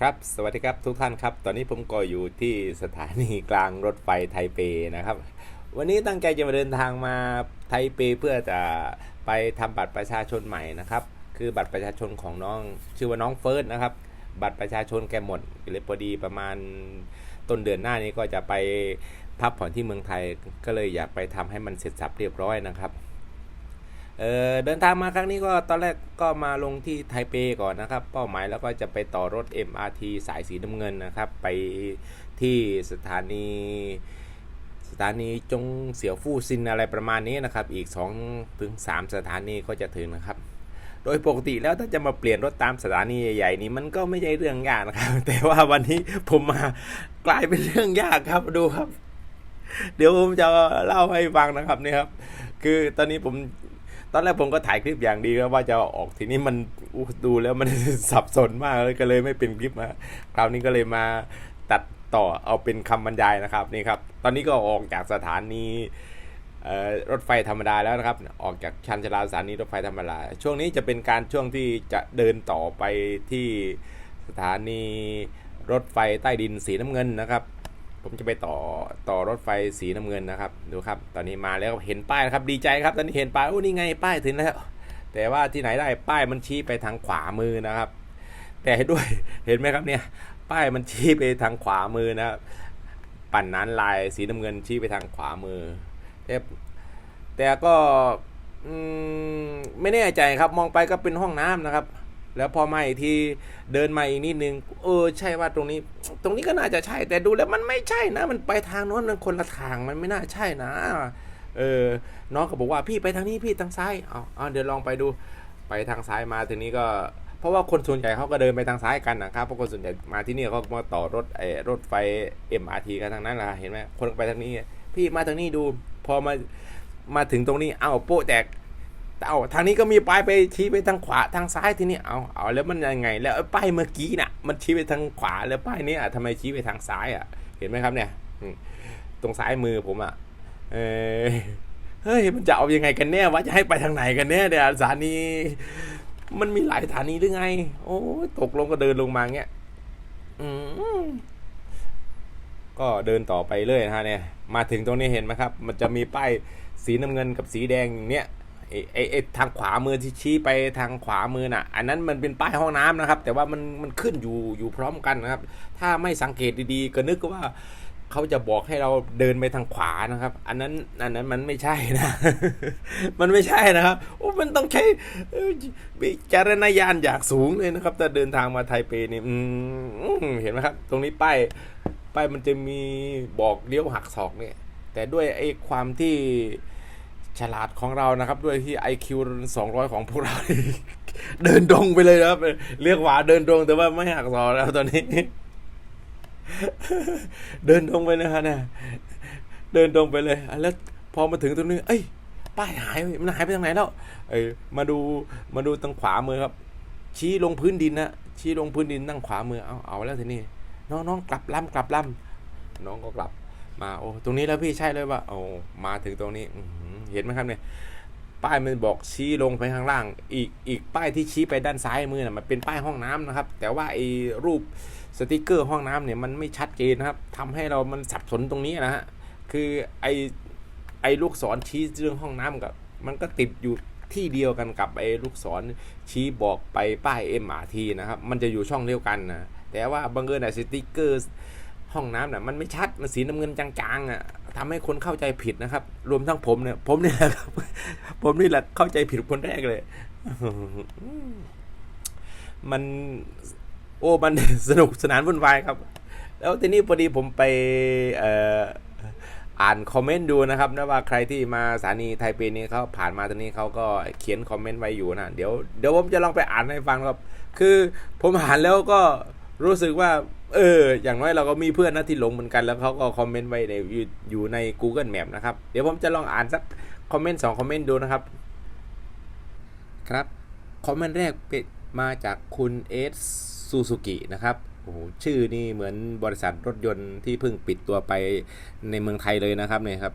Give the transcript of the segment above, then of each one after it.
ครับสวัสดีครับทุกท่านครับ ตอนนี้ผมก็อยู่ที่สถานีกลางรถไฟไทเปนะครับ วันนี้ตั้งใจจะมาเดินทางมาไทเปเพื่อจะไปทำบัตรประชาชนใหม่นะครับ คือบัตรประชาชนของน้องชื่อว่าน้องเฟิร์สนะครับ บัตรประชาชนแกหมดเลยพอดีประมาณต้นเดือนหน้านี้ก็จะไปพักผ่อนที่เมืองไทยก็เลยอยากไปทำให้มันเสร็จสับเรียบร้อยนะครับ เออเดินทางมาครั้งนี้ก็ตอนแรกก็มาลงที่ไทเปก่อนนะครับ เป้าหมายแล้วก็จะไปต่อรถ MRT สายสีน้ำเงินนะครับ ไปที่สถานี สถานีจงเสียวฟู่ซินอะไรประมาณนี้นะครับ อีก2ถึง3สถานีก็จะถึงนะครับ โดยปกติแล้วถ้าจะมาเปลี่ยนรถตามสถานีใหญ่ๆนี้มันก็ไม่ใช่เรื่องยากนะครับ แต่ว่าวันนี้ผมมากลายเป็นเรื่องยากครับดูครับ เดี๋ยวผมจะเล่าให้ฟังนะครับนี่ครับ คือตอนนี้ผม ตอนแรกผมก็ถ่ายคลิปอย่างดีแล้วว่าจะออกทีนี้มันดูแล้วมันสับสนมากเลยก็เลยไม่เป็นคลิปมาคราวนี้ก็เลยมาตัดต่อเอาเป็นคำบรรยายนะครับนี่ครับ ตอนนี้ก็ออกจากสถานีรถไฟธรรมดาแล้วนะครับ ออกจากชันชาลาสถานีรถไฟธรรมดา ช่วงนี้จะเป็นการช่วงที่จะเดินต่อไปที่สถานีรถไฟใต้ดินสีน้ำเงินนะครับ ผมจะไปต่อต่อรถไฟสีน้ำเงินนะครับ ดูครับ ตอนนี้มาแล้วเห็นป้ายนะครับ ดีใจครับ ตอนนี้เห็นป้ายโอ้นี่ไงป้ายถึงแล้ว แต่ว่าที่ไหนได้ป้ายมันชี้ไปทางขวามือนะครับ แต่ด้วยเห็นไหมครับเนี่ย ป้ายมันชี้ไปทางขวามือนะครับปั่นนั้นลายสีน้ำเงินชี้ไปทางขวามือ แต่แต่ก็ไม่แน่ใจครับ มองไปก็เป็นห้องน้ำนะครับ แล้วพอมาอีกทีเดินมาอีกนิดนึง เออ ใช่ว่าตรงนี้ ตรงนี้ก็น่าจะใช่ แต่ดูแล้วมันไม่ใช่นะ มันไปทางโน้นมันคนละทางมันไม่น่าใช่นะ เออ น้องก็บอกว่าพี่ไปทางนี้พี่ทางซ้ายเอาเอาเดี๋ยวลองไปดู ไปทางซ้ายมาทีนี้ก็ เพราะว่าคนส่วนใหญ่เขาก็เดินไปทางซ้ายกันนะครับ เพราะคนส่วนใหญ่มาที่นี่เขามาต่อรถไอ้รถไฟ MRT กันทางนั้นแหละเห็นไหมคนไปทางนี้ พี่มาทางนี้ดู พอมา มาถึงตรงนี้ เอ้าโป๊ะแตก เอาทางนี้ก็มีป้ายไปชี้ไปทางขวาทางซ้ายทีนี้เอาเอาแล้วมันยังไง แล้วป้ายเมื่อกี้น่ะ มันชี้ไปทางขวาแล้วป้ายนี้อะทำไมชี้ไปทางซ้ายอะ เห็นไหมครับเนี่ยตรงซ้ายมือผมอะเออเฮ้ยมันจะเอายังไงกันแน่วะจะให้ไปทางไหนกันแน่เดี๋ยวสถานีมันมีหลายสถานีหรือไง โอ้ตกลงก็เดินลงมาเงี้ยอืมก็เดินต่อไปเรื่อยนะฮะเนี่ย มาถึงตรงนี้เห็นไหมครับ มันจะมีป้ายสีน้ำเงินกับสีแดงอย่างเนี้ย ไอ้ไอ้ไอทางขวามือที่ชี้ไปทางขวามือน่ะ อันนั้นมันเป็นป้ายห้องน้ำนะครับ แต่ว่ามันมันขึ้นอยู่อยู่พร้อมกันนะครับ ถ้าไม่สังเกตดีๆ ก็นึกว่าเขาจะบอกให้เราเดินไปทางขวานะครับ อันนั้นอันนั้นมันไม่ใช่นะ มันไม่ใช่นะครับโอ้มันต้องใช้วิจารณญาณอย่างสูงเลยนะครับถ้าเดินทางมาไทเปนี่อืมเห็นไหมครับ ตรงนี้ป้ายป้ายมันจะมีบอกเลี้ยวหักศอกเนี่ย แต่ด้วยไอ้ความที่ ฉลาดของเรานะครับ ด้วยที่ IQ 200 ของพวกเรา เดินตรงไปเลยนะครับ เรียกว่าเดินตรงแต่ว่าไม่หักศอกแล้วตอนนี้ เดินตรงไปนะฮะเนี่ยเดินตรงไปเลยแล้วพอมาถึงตรงนี้ เอ้ย ป้ายหายมันหายไปทางไหนแล้ว เอ้ยมาดูมาดูทางขวามือครับ ชี้ลงพื้นดินนะชี้ลงพื้นดินตั้งขวามือเอาเอาแล้วทีนี้น้องน้องกลับลำกลับลำน้องก็กลับ มาโอ้ตรงนี้แล้วพี่ใช่เลยว่าโอ้มาถึงตรงนี้อื เห็นไหมครับเนี่ยป้ายมันบอกชี้ลงไปข้างล่าง อีกอีกป้ายที่ชี้ไปด้านซ้ายมือน่ะมันเป็นป้ายห้องน้ำนะครับ แต่ว่าไอ้รูปสติกเกอร์ห้องน้ำเนี่ยมันไม่ชัดเจนนะครับทำให้เรามันสับสนตรงนี้นะฮะคือไอ้ไอ้ลูกศรชี้เรื่องห้องน้ำกับ มันก็ติดอยู่ที่เดียวกันกับไอ้ลูกศรชี้บอกไปป้าย MRT นะครับ มันจะอยู่ช่องเดียวกันนะแต่ว่าบังเอิญไอ้สติกเกอร์ห้องน้ำน่ะมันไม่ชัดมันสีน้ำเงินจางๆอะ ทำให้คนเข้าใจผิดนะครับ รวมทั้งผมเนี่ย ผมนี่แหละครับ ผมนี่แหละเข้าใจผิดคนแรกเลย มัน โอ้ มันสนุกสนานวุ่นวายครับ แล้วทีนี้พอดีผมไปอ่ออ่านคอมเมนต์ดูนะครับนะว่าใครที่มาสถานีไทเปนี้เขาผ่านมาตรงนี้เขาก็เขียนคอมเมนต์ไว้อยู่นะเดี๋ยวเดี๋ยวผมจะลองไปอ่านให้ฟังครับ คือผมอ่านแล้วก็รู้สึกว่า เออ อย่างน้อยเราก็มีเพื่อนนะที่หลงเหมือนกันแล้วเขาก็คอมเมนต์ไว้ในอยู่อยู่ใน Google Map นะครับ เดี๋ยวผมจะลองอ่านสักคอมเมนต์สองคอมเมนต์ดูนะครับ ครับคอมเมนต์แรกเป็นมาจากคุณเอสซูซูกินะครับโอ้โหชื่อนี่เหมือนบริษัทรถยนต์ที่เพิ่งปิดตัวไปในเมืองไทยเลยนะครับเนี่ยครับ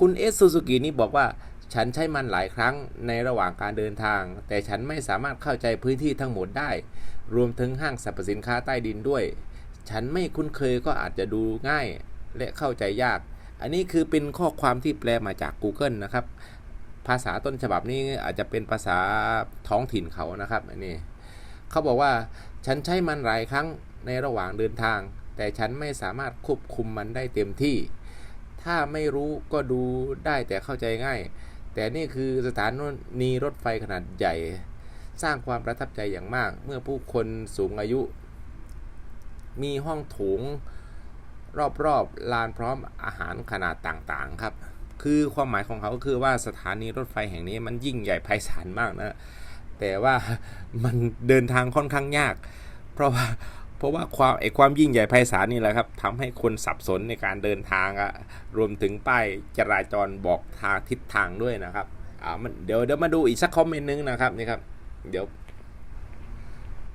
คุณเอสซูซูกินี่บอกว่า ฉันใช้มันหลายครั้งในระหว่างการเดินทาง แต่ฉันไม่สามารถเข้าใจพื้นที่ทั้งหมดได้ รวมถึงห้างสรรพสินค้าใต้ดินด้วย ฉันไม่คุ้นเคยก็อาจจะดูง่ายและเข้าใจยาก อันนี้คือเป็นข้อความที่แปลมาจาก Google นะครับ ภาษาต้นฉบับนี้อาจจะเป็นภาษาท้องถิ่นเขานะครับอันนี้เขาบอกว่าฉันใช้มันหลายครั้งในระหว่างเดินทาง แต่ฉันไม่สามารถควบคุมมันได้เต็มที่ ถ้าไม่รู้ก็ดูได้แต่เข้าใจง่าย แต่นี่คือสถานีรถไฟขนาดใหญ่ สร้างความประทับใจอย่างมาก เมื่อผู้คนสูงอายุ มีห้องโถงรอบๆลานพร้อมอาหารขนาดต่างๆครับ คือความหมายของเขาก็คือว่าสถานีรถไฟแห่งนี้มันยิ่งใหญ่ไพศาลมากนะ แต่ว่ามันเดินทางค่อนข้างยาก เพราะว่า เพราะว่าความไอความยิ่งใหญ่ไพศาลนี่แหละครับทำให้คนสับสนในการเดินทางอะรวมถึงป้ายจราจรบอกทางทิศทางด้วยนะครับอ่ามันเดี๋ยวเดี๋ยวมาดูอีกสักคอมเมนต์นึงนะครับนี่ครับเดี๋ยว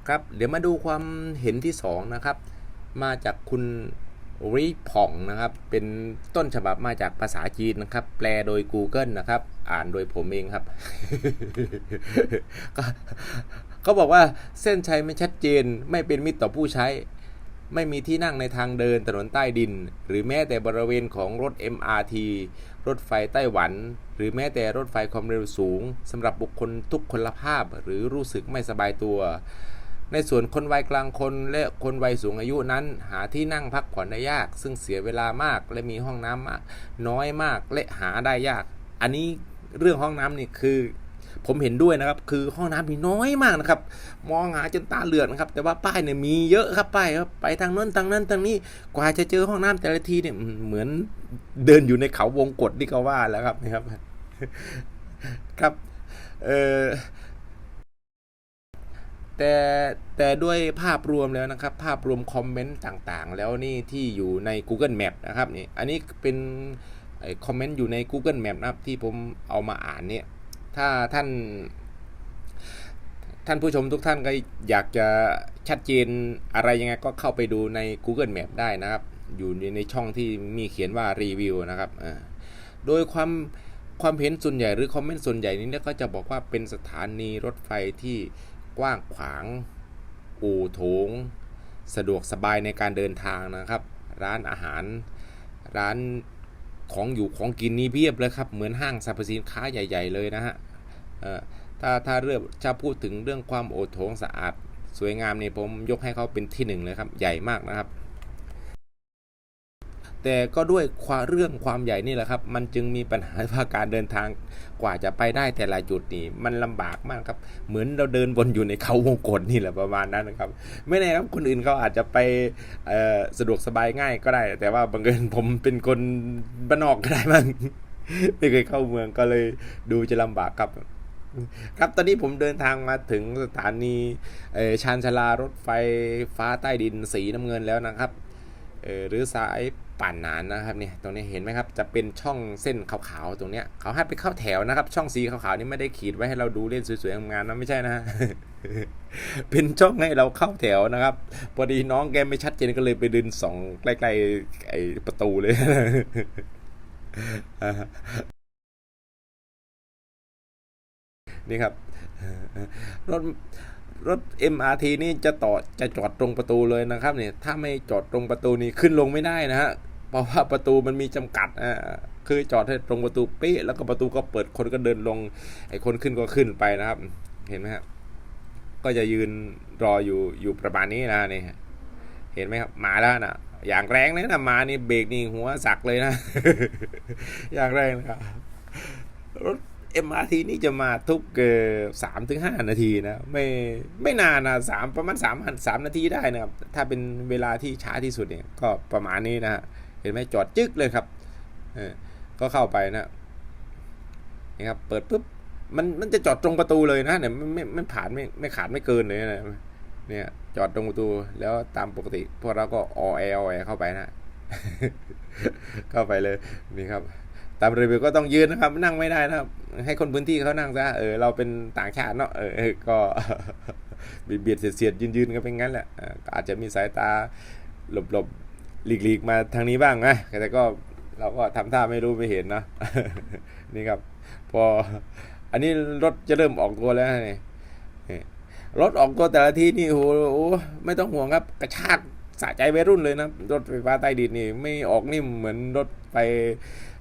ครับเดี๋ยวมาดูความเห็นที่สองนะครับ มาจากคุณ ริผ่องนะครับ เป็นต้นฉบับมาจากภาษาจีนนะครับ แปลโดย Google นะครับ อ่านโดยผมเองครับเขาบอกว่าเส้นชัยไม่ชัดเจน ไม่เป็นมิตรต่อผู้ใช้ ไม่มีที่นั่งในทางเดินถนนใต้ดิน หรือแม้แต่บริเวณของรถ MRT รถไฟไต้หวัน หรือแม้แต่รถไฟความเร็วสูงสำหรับบุคคลทุกคนลภาพหรือรู้สึกไม่สบายตัว ในส่วนคนวัยกลางคนและคนวัยสูงอายุนั้น หาที่นั่งพักผ่อนได้ยาก ซึ่งเสียเวลามากและมีห้องน้ำมาก น้อยมากและหาได้ยาก อันนี้เรื่องห้องน้ำนี่คือ ผมเห็นด้วยนะครับ คือห้องน้ำมีน้อยมากนะครับ มองหาจนตาเหลือกนะครับ แต่ว่าป้ายเนี่ยมีเยอะครับป้ายไปทางนั้นทางนั้นทางนี้กว่าจะเจอห้องน้ำแต่ละทีเนี่ยเหมือนเดินอยู่ในเขาวงกฏที่เขาว่าแล้วครับนะครับ ครับ เออ แต่แต่ด้วยภาพรวมแล้วนะครับ ภาพรวมคอมเมนต์ต่างๆ แล้วนี่ที่อยู่ใน Google Map นะครับนี่อันนี้เป็นคอมเมนต์อยู่ใน Google Map นะครับที่ผมเอามาอ่านเนี่ยถ้าท่านท่านผู้ชมทุกท่านก็อยากจะชัดเจนอะไรยังไงก็เข้าไปดูใน Google Map ได้นะครับ อยู่ในช่องที่มีเขียนว่ารีวิวนะครับโดยความความเห็นส่วนใหญ่หรือคอมเมนต์ส่วนใหญ่นี้ก็จะบอกว่าเป็นสถานีรถไฟที่ กว้างขวาง อู่โถง สะดวกสบายในการเดินทางนะครับ ร้านอาหาร ร้านของอยู่ของกินนี่เพียบเลยครับ เหมือนห้างสรรพสินค้าใหญ่ ๆ เลยนะฮะถ้าถ้าเรื่องจะพูดถึงเรื่องความโอโถงสะอาด สวยงามนี่ผมยกให้เขาเป็นที่หนึ่งเลยครับ ใหญ่มากนะครับ แต่ก็ด้วยความเรื่องความใหญ่นี่แหละครับ มันจึงมีปัญหาว่าการเดินทางกว่าจะไปได้แต่ละจุดนี่มันลำบากมากครับ เหมือนเราเดินวนอยู่ในเขาวงกฏนี่แหละประมาณนั้นนะครับ ไม่แน่ครับคนอื่นเขาอาจจะไปสะดวกสบายง่ายก็ได้ แต่ว่าบังเอิญผมเป็นคนบ้านนอกก็ได้มั้งไม่เคยเข้าเมืองก็เลยดูจะลำบากครับครับตอนนี้ผมเดินทางมาถึงสถานีชานชลารถไฟฟ้าใต้ดินสีน้ำเงินแล้วนะครับหรือสาย ป่านนานนะครับเนี่ยตรงนี้เห็นไหมครับจะเป็นช่องเส้นขาวๆตรงเนี้ยเขาให้ไปเข้าแถวนะครับ ช่องสีขาวๆนี่ไม่ได้ขีดไว้ให้เราดูเล่นสวยๆงามๆนะไม่ใช่นะเป็นช่องให้เราเข้าแถวนะครับ พอดีน้องแกไม่ชัดเจนก็เลยไปดึงสองใกล้ๆไอ้ประตูเลยนี่ครับรถ รถ MRT นี่จะต่อจะจอดตรงประตูเลยนะครับเนี่ยถ้าไม่จอดตรงประตูนี้ขึ้นลงไม่ได้นะฮะเพราะว่าประตูมันมีจำกัดอ่าคือจอดให้ตรงประตูเป๊ะแล้วก็ประตูก็เปิดคนก็เดินลงไอ้คนขึ้นก็ขึ้นไปนะครับ เห็นไหมครับก็จะยืนรออยู่อยู่ประมาณนี้นะนี่เห็นไหมครับมาแล้วนะอย่างแรงเลยนะมานี่เบรกนี่หัวสักเลยนะ อย่างแรงนะครับรถ MRT นี่จะมาทุกสามถึงห้านาทีนะ ไม่ไม่นานนะสามประมาณสามสามนาทีได้นะครับ ถ้าเป็นเวลาที่ช้าที่สุดเนี่ย ก็ประมาณนี้นะฮะเห็นไหมจอดจึ๊กเลยครับเออก็เข้าไปนะนี่ครับเปิดปุ๊บมันมันจะจอดตรงประตูเลยนะเนี่ยไม่ไม่ไม่ผ่านไม่ไม่ขาดไม่เกินเลยนะเนี่ยจอดตรงประตูแล้วตามปกติ พวกเราก็ออแอลเข้าไปนะ เข้าไปเลยนี่ครับ ตามรีวิวก็ต้องยืนนะครับ นั่งไม่ได้นะครับ ให้คนพื้นที่เขานั่งซะเออเราเป็นต่างชาติเนาะเออก็เบียดเสียดยืนยืนกันเป็นงั้นแหละอาจจะมีสายตาหลบหลบหลีกหลีกมาทางนี้บ้างนะแต่ก็เราก็ทำท่าไม่รู้ไม่เห็นนะนี่ครับ พอ อันนี้รถจะเริ่มออกตัวแล้วนี่รถออกตัวแต่ละทีนี่โอ้โหไม่ต้องห่วงครับ กระชากสะใจวัยรุ่นเลยนะรถไฟฟ้าใต้ดินนี่ ไม่ออกนิ่มเหมือนรถไฟ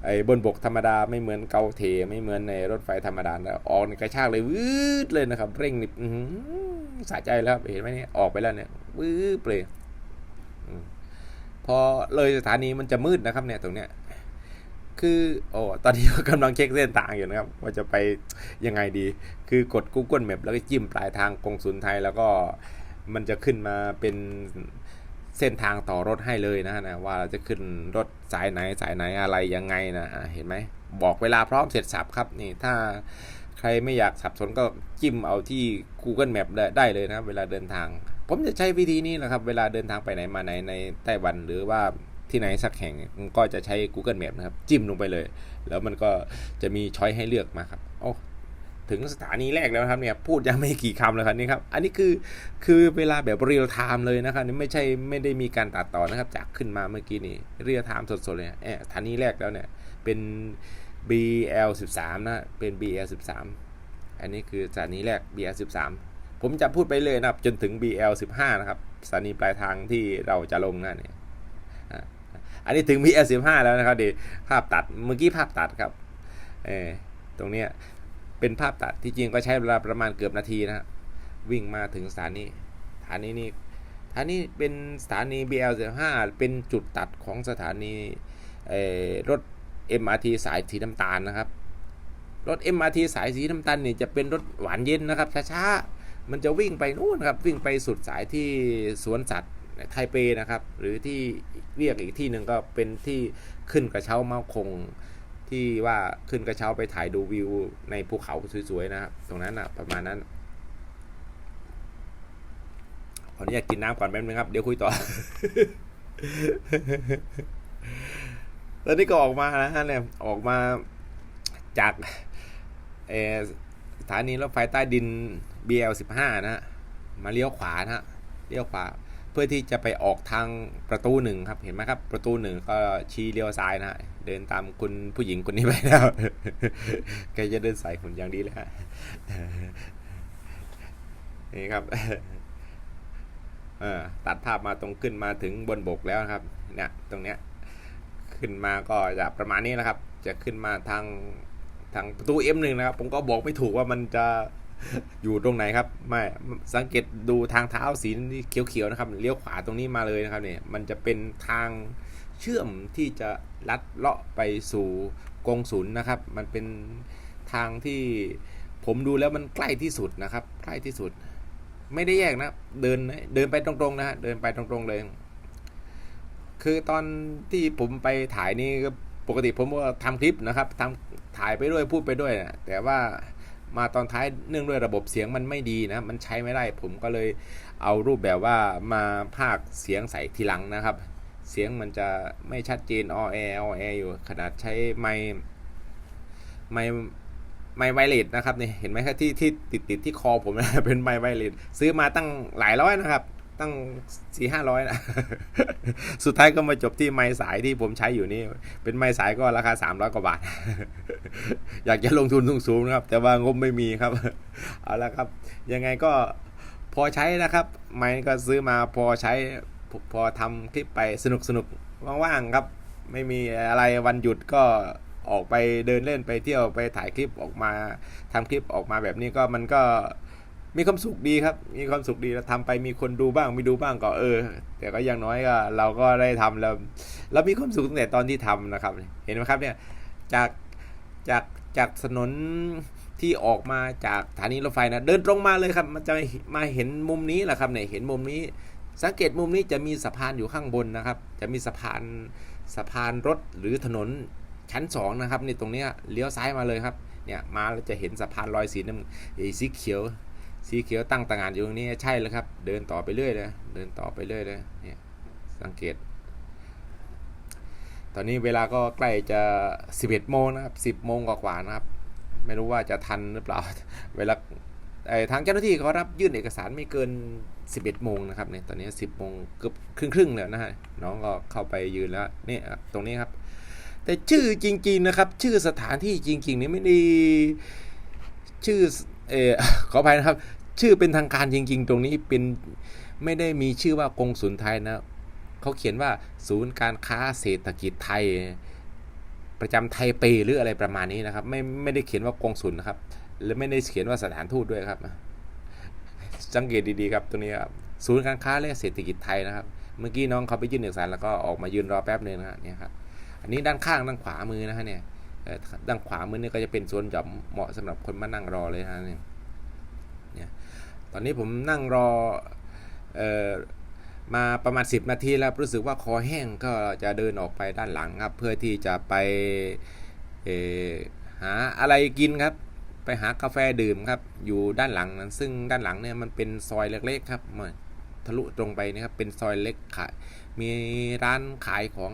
ไอ้บนบกธรรมดาไม่เหมือนเกาเทไม่เหมือนในรถไฟธรรมดาแล้วออกนี่กระชากเลยวืดเลยนะครับ เร่งนี่อื้อหือสะใจแล้วครับเห็นไหมเนี่ยออกไปแล้วเนี่ยวืดเลยพอเลยสถานีมันจะมืดนะครับ เนี่ยตรงเนี้ยคือโอ้ตอนนี้กำลังเช็คเส้นทางอยู่นะครับ ว่าจะไปยังไงดี คือกด Google Map แล้วก็จิ้มปลายทางกงสุลไทยแล้วก็มันจะขึ้นมาเป็น เส้นทางต่อรถให้เลยนะนะว่าเราจะขึ้นรถสายไหนสายไหนอะไรยังไงนะอะเห็นไหมบอกเวลาพร้อมเสร็จสับครับนี่ถ้าใครไม่อยากสับสนก็จิ้มเอาที่ Google Map ได้เลยนะครับเวลาเดินทาง ผมจะใช้วิธีนี้นะครับ เวลาเดินทางไปไหนมาไหนในไต้หวันหรือว่าที่ไหนสักแห่งก็จะใช้ Google Map นะครับ จิ้มลงไปเลย แล้วมันก็จะมีช้อยให้เลือกมาครับโอ้ ถึงสถานีแรกแล้วครับเนี่ยพูดยังไม่กี่คำเลยครับนี่ครับอันนี้คือคือเวลาแบบเรียลไทม์เลยนะครับนี่ไม่ใช่ไม่ได้มีการตัดต่อนะครับ จากขึ้นมาเมื่อกี้นี่เรียลไทม์สดๆเลยเออสถานีแรกแล้วเนี่ยเป็น BL 13 นะเป็น BL 13 อันนี้คือสถานีแรก BL 13 ผมจะพูดไปเลยนะครับจนถึง BL 15 นะครับสถานีปลายทางที่เราจะลงนั่นเนี่ยอันนี้ถึง BL15 แล้วนะครับเดี๋ยวภาพตัดเมื่อกี้ภาพตัดครับเออตรงเนี้ย เป็นภาพตัดที่จริงก็ใช้เวลาประมาณเกือบนาทีนะวิ่งมาถึงสถานีสถานีนี้สถานีเป็นสถานี BL15 เป็นจุดตัดของสถานีเอ่อรถ MRT สายสีน้ำตาลนะครับ รถ MRT สายสีน้ำตาลนี่จะเป็นรถหวานเย็นนะครับช้าๆมันจะวิ่งไปนู่นครับวิ่งไปสุดสายที่สวนสัตว์ไทเปนะครับ หรือที่เรียกอีกที่หนึ่งก็เป็นที่ขึ้นกระเช้าเมาคง ที่ว่าขึ้นกระเช้าไปถ่ายดูวิวในภูเขาสวยๆนะครับ ตรงนั้นนะประมาณนั้นขออนุญาตกินน้ำก่อนแป๊บนึงครับ เดี๋ยวคุยต่อ แล้วนี่ก็ออกมานะฮะเนี่ยออกมาจากสถานีรถไฟใต้ดิน BL15 นะฮะมาเลี้ยวขวานะฮะเลี้ยวขวา เพื่อที่จะไปออกทางประตูหนึ่งครับเห็นไหมครับ ประตูหนึ่งก็ชี้เลี้ยวซ้ายนะฮะเดินตามคุณผู้หญิงคนนี้ไปแล้วแกจะเดินสายหุ่นอย่างดีเลยฮะนี่ครับตัดภาพมาตรงขึ้นมาถึงบนบกแล้วครับเนี่ยตรงเนี้ยขึ้นมาก็จะประมาณนี้นะครับ จะขึ้นมาทางทางประตู M1 นะครับ ผมก็บอกไม่ถูกว่ามันจะ อยู่ตรงไหนครับ ไม่สังเกตดูทางเท้าสีเขียวๆนะครับเลี้ยวขวาตรงนี้มาเลยนะครับเนี่ยมันจะเป็นทางเชื่อมที่จะลัดเลาะไปสู่กงศูนย์นะครับ มันเป็นทางที่ผมดูแล้วมันใกล้ที่สุดนะครับ ใกล้ที่สุด ไม่ได้แยกนะเดินเดินไปตรงๆนะฮะเดินไปตรงๆเลย คือตอนที่ผมไปถ่ายนี่ก็ปกติผมก็ทำคลิปนะครับทำถ่ายไปด้วยพูดไปด้วยนะแต่ว่า มาตอนท้ายเนื่องด้วยระบบเสียงมันไม่ดีนะ มันใช้ไม่ได้ ผมก็เลยเอารูปแบบว่ามาพากเสียงใส่ทีหลังนะครับ เสียงมันจะไม่ชัดเจนออแอออแออยู่ขนาดใช้ไม้ไม้ไม้ไวเลสนะครับนี่เห็นไหมครับที่ที่ติดติดที่คอผมนะเป็นไม้ไวเลสซื้อมาตั้งหลายร้อยนะครับ ตั้งสี่ห้าร้อยนะสุดท้ายก็มาจบที่ไม้สายที่ผมใช้อยู่นี่ เป็นไม้สายก็ราคาสามร้อยกว่าบาท อยากจะลงทุนสูงๆนะครับ แต่ว่างบไม่มีครับ เอาละครับ ยังไงก็พอใช้นะครับ ไม้ก็ซื้อมาพอใช้พอทำคลิปไปสนุกสนุกว่างๆครับ ไม่มีอะไรวันหยุดก็ออกไปเดินเล่นไปเที่ยวไปถ่ายคลิปออกมาทำคลิปออกมาแบบนี้ก็มันก็ มีความสุขดีครับ มีความสุขดีแล้วทำไปมีคนดูบ้างไม่ดูบ้างก็เออ แต่ก็ย่างน้อยก็เราก็ได้ทำแล้วเรามีความสุขตั้งแต่ตอนที่ทำนะครับ เห็นไหมครับเนี่ยจากจากจากถนนที่ออกมาจากสถานีรถไฟนะเดินตรงมาเลยครับ มันจะมาเห็นมุมนี้แหละครับเนี่ยเห็นมุมนี้ สังเกตมุมนี้จะมีสะพานอยู่ข้างบนนะครับ จะมีสะพานสะพานรถหรือถนนชั้นสองนะครับนี่ตรงเนี้ยเลี้ยวซ้ายมาเลยครับเนี่ยมาแล้วจะเห็นสะพานลอยสีน้ำสีเขียว สีเขียวตั้งต่างานอยู่ตรงนี้ใช่แล้วครับ เดินต่อไปเรื่อยเลยเดินต่อไปเรื่อยเลยเนี่ยสังเกต ตอนนี้เวลาก็ใกล้จะ 11โมงนะครับ10โมงกว่าๆนะครับ ไม่รู้ว่าจะทันหรือเปล่า เวลาไอ้ทางเจ้าหน้าที่เขารับยื่นเอกสารไม่เกิน 11โมงนะครับเนี่ยตอนนี้ 10โมงเกือบครึ่งๆแล้วนะฮะน้องก็เข้าไปยืนแล้วนี่ตรงนี้ครับ แต่ชื่อจริง ๆนะครับ ชื่อสถานที่จริง ๆ นี่ไม่ได้ชื่อ เออขออภัยนะครับ ชื่อเป็นทางการจริง ๆ ตรงนี้เป็นไม่ได้มีชื่อว่ากงสุลไทยนะเขาเขียนว่าศูนย์การค้าเศรษฐกิจไทย ประจำไทเปหรืออะไรประมาณนี้นะครับ ไม่ไม่ได้เขียนว่ากงสุลนะครับ และไม่ได้เขียนว่าสถานทูตด้วยครับสังเกตดีๆครับตัวนี้ครับศูนย์การค้าและเศรษฐกิจไทยนะครับ เมื่อกี้น้องเขาไปยื่นเอกสารแล้วก็ออกมายืนรอแป๊บหนึงนะเนี่ยครับอันนี้ด้านข้างด้านขวามือนะฮะเนี่ย ด้านขวามือนี่ก็จะเป็นโซนหย่อมเหมาะสำหรับคนมานั่งรอเลยนะฮะเนี่ยตอนนี้ผมนั่งรอเออมาประมาณ 10 นาทีแล้วรู้สึกว่าคอแห้งก็จะเดินออกไปด้านหลังครับ เพื่อที่จะไปหาอะไรกินครับ ไปหากาแฟดื่มครับ อยู่ด้านหลังนั้นซึ่งด้านหลังเนี่ยมันเป็นซอยเล็กๆครับมาทะลุตรงไปนะครับเป็นซอยเล็กขายมีร้านขายของ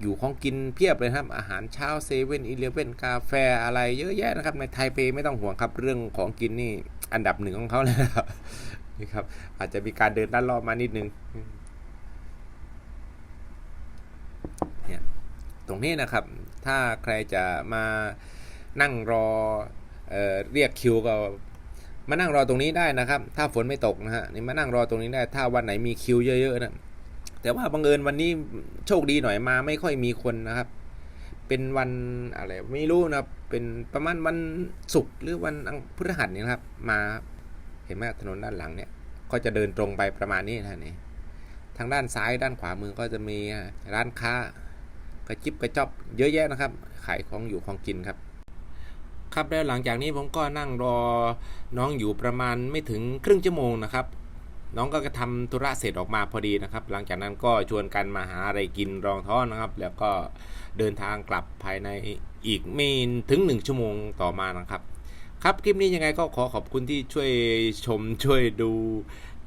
อยู่ของกินเพียบเลยครับ อาหารเช้าเซเว่นอีเลฟเว่นกาแฟอะไรเยอะแยะนะครับ ในไทเปไม่ต้องห่วงครับเรื่องของกินนี่อันดับหนึ่งของเขาเลยนะครับนี่ครับ อาจจะมีการเดินด้านรอบมานิดนึงเนี่ยตรงนี้นะครับ ถ้าใครจะมานั่งรอเอ่อเรียกคิวก็มานั่งรอตรงนี้ได้นะครับ ถ้าฝนไม่ตกนะฮะนี่มานั่งรอตรงนี้ได้ ถ้าวันไหนมีคิวเยอะๆนะ แต่ว่าบังเอิญวันนี้โชคดีหน่อยมาไม่ค่อยมีคนนะครับ เป็นวันอะไรไม่รู้นะครับ เป็นประมาณวันศุกร์หรือวันพฤหัสเนี่ยนะครับ มาเห็นไหมถนนด้านหลังเนี่ย ก็จะเดินตรงไปประมาณนี้นะนี่ทางด้านซ้ายด้านขวามือก็จะมีร้านค้ากระจิบกระจอบเยอะแยะนะครับ ขายของอยู่ของกินครับ ครับแล้วหลังจากนี้ผมก็นั่งรอน้องอยู่ประมาณไม่ถึงครึ่งชั่วโมงนะครับ น้องก็ทำธุระเสร็จออกมาพอดีนะครับ หลังจากนั้นก็ชวนกันมาหาอะไรกินรองท้องนะครับ แล้วก็เดินทางกลับภายในอีกไม่ถึง 1 ชั่วโมงต่อมานะครับ ครับคลิปนี้ยังไงก็ขอขอบคุณที่ช่วยชมช่วยดู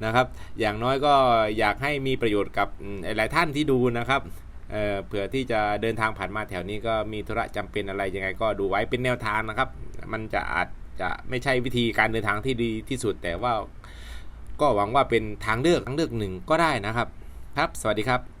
นะครับ อย่างน้อยก็อยากให้มีประโยชน์กับหลายท่านที่ดูนะครับเเผื่อที่จะเดินทางผ่านมาแถวนี้ก็มีธุระจำเป็นอะไรยังไงก็ดูไว้เป็นแนวทางนะครับ มันจะอาจจะไม่ใช่วิธีการเดินทางที่ดีที่สุดแต่ว่า ก็หวังว่าเป็นทางเลือกทางเลือกหนึ่งก็ได้นะครับ ครับ สวัสดีครับ